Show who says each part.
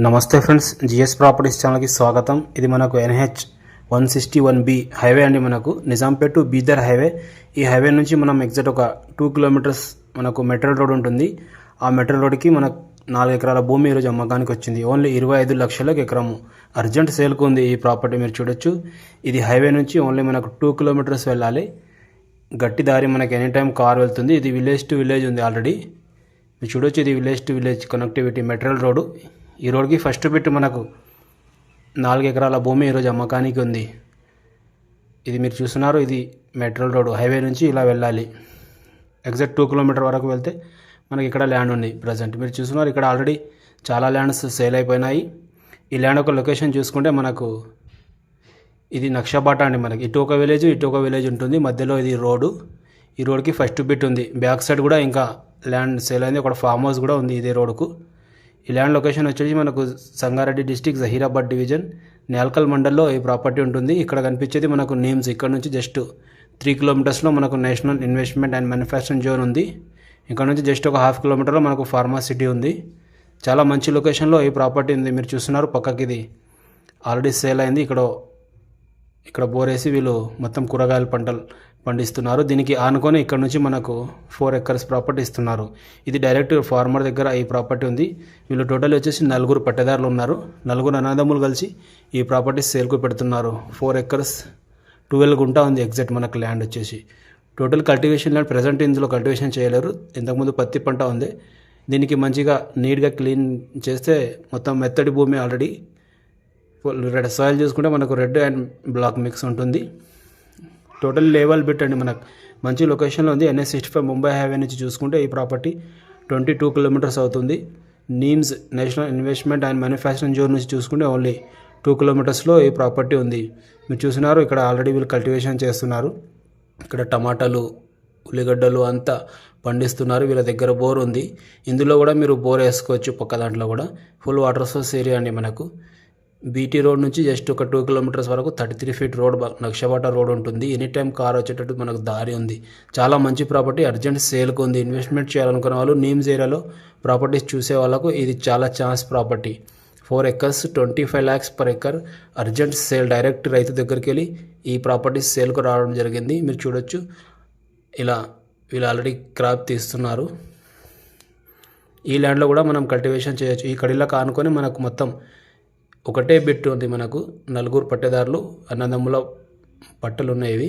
Speaker 1: నమస్తే friends GS properties ఛానల్కి స్వాగతం. ఇది మనకు NH one sixty one B highway అండి మనకు. Nizampet to Bidar highway. ఈ హైవే నుంచి మనం ఎగ్జాక్ట్ ఒక టూ కిలోమీటర్స్ మనకు మెట్రల్ రోడ్ ఉంటుంది. ఆ మెట్రల్ రోడ్కి మనకు నాలుగు ఎకరాల భూమి ఈరోజు అమ్మకానికి వచ్చింది. ఓన్లీ ఇరవై ఐదు లక్షలకు ఎకరము. అర్జెంట్ సేల్కు ఉంది ఈ ప్రాపర్టీ మీరు చూడొచ్చు. ఇది హైవే నుంచి ఓన్లీ మనకు టూ కిలోమీటర్స్ వెళ్ళాలి. గట్టి దారి మనకి ఎనీ టైం కార్ వెళ్తుంది. ఇది విలేజ్ టు విలేజ్ ఉంది ఆల్రెడీ. మీరు చూడొచ్చు ఇది village to village connectivity metal road. ఈ రోడ్కి ఫస్ట్ బిట్ మనకు నాలుగు ఎకరాల భూమి ఈరోజు అమ్మకానికి ఉంది. ఇది మీరు చూస్తున్నారు ఇది మెట్రల్ రోడ్ హైవే నుంచి ఇలా వెళ్ళాలి. ఎగ్జాక్ట్ టూ కిలోమీటర్ వరకు వెళ్తే మనకి ఇక్కడ ల్యాండ్ ఉంది ప్రజెంట్. మీరు చూస్తున్నారు ఇక్కడ ఆల్రెడీ చాలా ల్యాండ్స్ సేల్ అయిపోయినాయి. ఈ ల్యాండ్ ఒక లొకేషన్ చూసుకుంటే మనకు ఇది నక్షబాట అండి మనకి. ఇటు ఒక విలేజ్ ఇటు ఒక విలేజ్ ఉంటుంది. మధ్యలో ఇది రోడ్డు. ఈ రోడ్కి ఫస్ట్ బిట్ ఉంది. బ్యాక్ సైడ్ కూడా ఇంకా ల్యాండ్ సేల్ అయింది. ఒక ఫామ్ హౌస్ కూడా ఉంది ఇదే రోడ్కు ఈ ల్యాండ్ లొకేషన్ వచ్చేసి మనకు సంగారెడ్డి డిస్టిక్ జహీరాబాద్ డివిజన్. నేల్కల్ మండల్లో ఈ ప్రాపర్టీ ఉంటుంది. ఇక్కడ కనిపించేది మనకు నేమ్స్. ఇక్కడ నుంచి జస్ట్ త్రీ కిలోమీటర్స్లో మనకు national investment and manufacturing zone ఉంది. ఇక్కడ నుంచి జస్ట్ ఒక హాఫ్ కిలోమీటర్లో మనకు ఫార్మా సిటీ ఉంది. చాలా మంచి లొకేషన్లో ఈ ప్రాపర్టీ ఉంది. మీరు చూస్తున్నారు పక్కకి ఇది ఆల్రెడీ సేల్ అయింది. ఇక్కడ ఇక్కడ బోరేసి వీళ్ళు మొత్తం కూరగాయల పంటలు పండిస్తున్నారు. దీనికి ఆనుకొని ఇక్కడ నుంచి మనకు ఫోర్ ఎకర్స్ ప్రాపర్టీ ఇస్తున్నారు. ఇది డైరెక్ట్ ఫార్మర్ దగ్గర ఈ ప్రాపర్టీ ఉంది. వీళ్ళు టోటల్ వచ్చేసి నలుగురు పట్టేదారులు ఉన్నారు. నలుగురు అన్నదమ్ములు కలిసి ఈ ప్రాపర్టీ సేల్కు పెడుతున్నారు. ఫోర్ ఎకర్స్ ట్వెల్వ్ గుంటా ఉంది ఎగ్జాక్ట్ మనకు ల్యాండ్ వచ్చేసి. టోటల్ కల్టివేషన్ ల్యాండ్ ప్రజెంట్ ఇందులో కల్టివేషన్ చేయలేరు. ఇంతకుముందు పత్తి పంట ఉంది. దీనికి మంచిగా నీట్గా క్లీన్ చేస్తే మొత్తం మెత్తడి భూమి ఆల్రెడీ రెడ్ సాయిల్ చూసుకుంటే మనకు రెడ్ అండ్ బ్లాక్ మిక్స్ ఉంటుంది. టోటల్ లెవెల్ బిట్ అండి మనకు. మంచి లొకేషన్లో ఉంది. NS sixty five Mumbai highway నుంచి చూసుకుంటే ఈ ప్రాపర్టీ ట్వంటీ టూ కిలోమీటర్స్ అవుతుంది. NIMZ national investment and manufacturing zone నుంచి చూసుకుంటే ఓన్లీ టూ కిలోమీటర్స్లో ఈ ప్రాపర్టీ ఉంది. మీరు చూసినారు ఇక్కడ ఆల్రెడీ వీళ్ళు కల్టివేషన్ చేస్తున్నారు. ఇక్కడ టమాటాలు ఉల్లిగడ్డలు అంతా పండిస్తున్నారు. వీళ్ళ దగ్గర బోర్ ఉంది. ఇందులో కూడా మీరు బోర్ వేసుకోవచ్చు పక్క దాంట్లో కూడా. ఫుల్ వాటర్ సోర్స్ ఏరియా అండి మనకు. బీటీ రోడ్ నుంచి జస్ట్ ఒక టూ కిలోమీటర్స్ వరకు థర్టీ త్రీ ఫీట్ రోడ్ బ- నక్షబాట రోడ్ ఉంటుంది. ఎనీ టైం కార్ వచ్చేటట్టు మనకు దారి ఉంది. చాలా మంచి ప్రాపర్టీ అర్జెంట్ సేల్కి ఉంది. ఇన్వెస్ట్మెంట్ చేయాలనుకున్న వాళ్ళు నీమ్స్ ఏరియాలో ప్రాపర్టీస్ చూసే వాళ్ళకు ఇది చాలా chance property. Four acres twenty five lakhs per acre urgent sale direct రైతు దగ్గరికి వెళ్ళి ఈ ప్రాపర్టీస్ సేల్కు రావడం జరిగింది. మీరు చూడొచ్చు. ఇలా వీళ్ళు ఆల్రెడీ క్రాప్ తీస్తున్నారు. ఈ ల్యాండ్లో కూడా మనం కల్టివేషన్ చేయొచ్చు. ఈ కడిలా కానుకొని మనకు మొత్తం ఒకటే బిట్ ఉంది మనకు. నలుగురు పట్టేదారులు అన్నదమ్ముల పట్టలు ఉన్నాయి ఇవి.